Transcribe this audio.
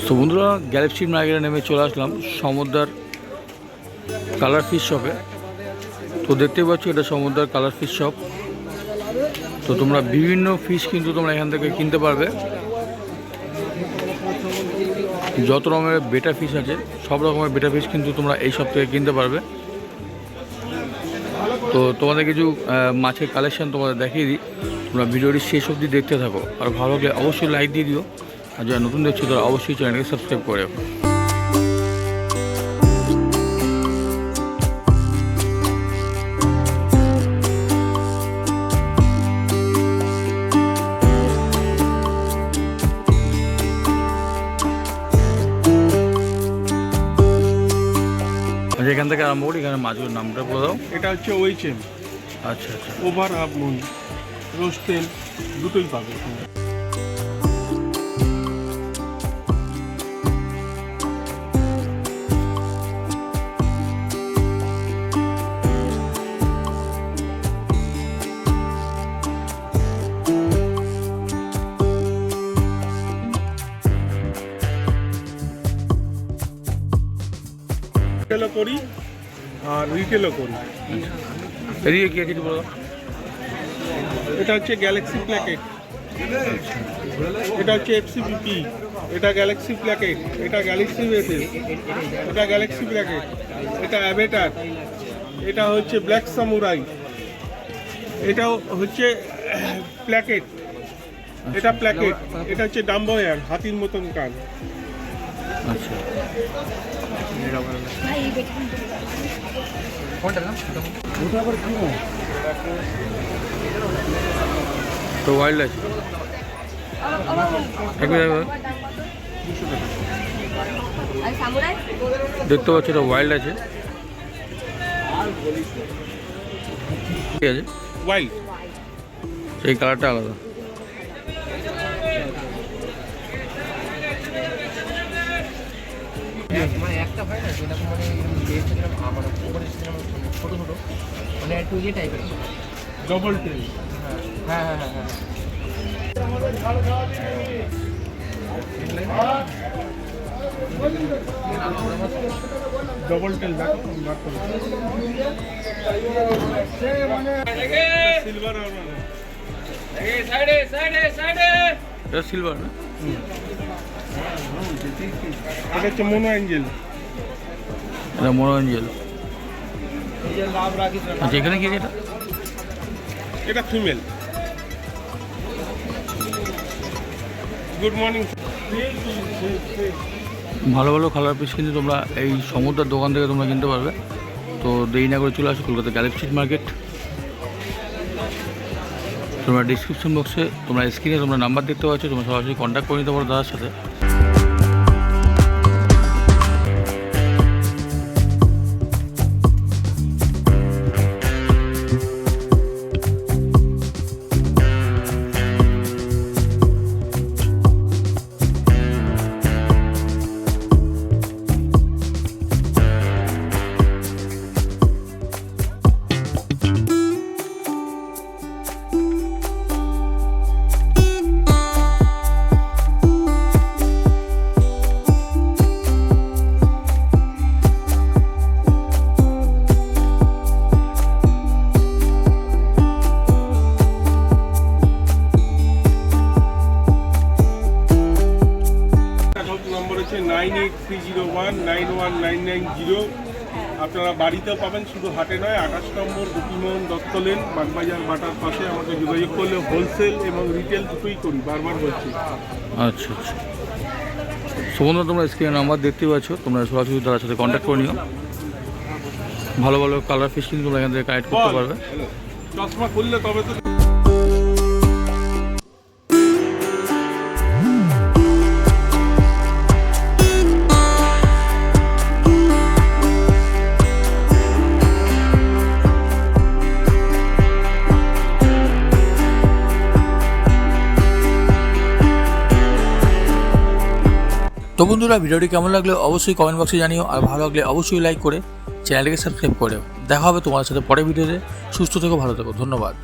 তো বন্ধুরা গ্যালাক্সি মার্কেটে নেমে চলে আসলাম সমুদ্রার কালার ফিশ শপে তো দেখতেই পাচ্ছ, এটা সমুদ্রার কালার ফিশ শপ তো তোমরা বিভিন্ন ফিশ কিন্তু তোমরা এখান থেকে কিনতে পারবে। যত রকমের বেটা ফিশ আছে, সব রকমের বেটা ফিশ কিন্তু তোমরা এই শপ থেকে কিনতে পারবে। তো তোমাদের কিছু মাছের কালেকশান তোমাদের দেখিয়ে দিই। তোমরা ভিডিওটি শেষ অবধি দেখতে থাকো। আর ভালো লাগলে অবশ্যই লাইক দিয়ে দিও। আর যারা নতুন দেখছ তারা অবশ্যই চ্যানেলকে সাবস্ক্রাইব করে রাখো। আচ্ছা এখান থেকে আরম্ভ করি এখানে মাছগুলোর নামটা বলে দাও। এটা হচ্ছে ওইচএম আচ্ছা আচ্ছা। ওভার হাফ মুন রোজ তেল দুটোই পাবে রিটেলও করি আর রিটেলও করি। এদিকে কি আছে বলো। এটা হচ্ছে গ্যালাক্সি প্ল্যাকেট এটা হচ্ছে এফসিপিপি এটা গ্যালাক্সি প্ল্যাকেট এটা গ্যালাক্সি বেসেস এটা গ্যালাক্সি প্ল্যাকেট এটা অ্যাভেটার এটা হচ্ছে ব্ল্যাক সামুরাই এটাও হচ্ছে প্ল্যাকেট এটা প্ল্যাকেট এটা হচ্ছে ডাম্বয়ার হাতির মতন কান। আচ্ছা। তো ওয়াইল্ড সামুরাই দেখতে পাচ্ছ এটা ওয়াইল্ড আছে। ঠিক আছে? ওয়াইল্ড সেই কালারটা আলাদা। মানে একটা হয় না যেরকম মানে লেজটা যেরকম আ- মানে উপরে যেরকম মানে ছোটো ছোটো মানে একটু ইয়ে টাইপের ডবল টেল হ্যাঁ হ্যাঁ হ্যাঁ হ্যাঁ ডবল টেল সিলভার আর সিলভার না? এটা হচ্ছে মোনো অ্যাঞ্জেল এটা মনোরঞ্জল আচ্ছা এখানে কি এটা? এটা ফিমেল গুড মর্নিং ভালো ভালো খালার পিস কিন্তু তোমরা এই সমুদ্রের দোকান থেকে তোমরা কিনতে পারবে। তো দেরি না করে চলে আসো কলকাতা গ্যালেক্সি মার্কেট তোমরা ডিসক্রিপশন বক্সে তোমরা স্ক্রিনে তোমরা নাম্বার দেখতে পাচ্ছ তোমরা সরাসরি কন্ট্যাক্ট করে নিতে পারো দাদার সাথে। Nine eight three zero one nine one nine nine zero. আপনারা বাড়িতেও পাবেন শুধু হাটে নয় আঠাশ নম্বর গোপীমোহন দত্ত লেন বাগবাজার বাটার পাশে আমাকে যোগাযোগ করলে হোলসেল এবং রিটেল দুটোই করি বারবার বলছি। আচ্ছা আচ্ছা। সুবন্ধ তোমরা স্ক্রিনে নাম্বার দেখতে পাচ্ছ তোমরা সরাসরি তার সাথে কন্ট্যাক্ট করে নিও। ভালো ভালো কালার ফিস কিন্তু তোমরা এখান থেকে কালেক্ট করতে পারবে। চশমা খুললে তবে তো তো বন্ধুরা, ভিডিওটি কেমন লাগলে অবশ্যই কমেন্ট বক্সে জানিও, আর ভালো লাগলে অবশ্যই লাইক করে চ্যানেলটিকে সাবস্ক্রাইব করে দেখা হবে তোমার সাথে পরের ভিডিওতে। সুস্থ থেকো, ভালো থেকো, ধন্যবাদ।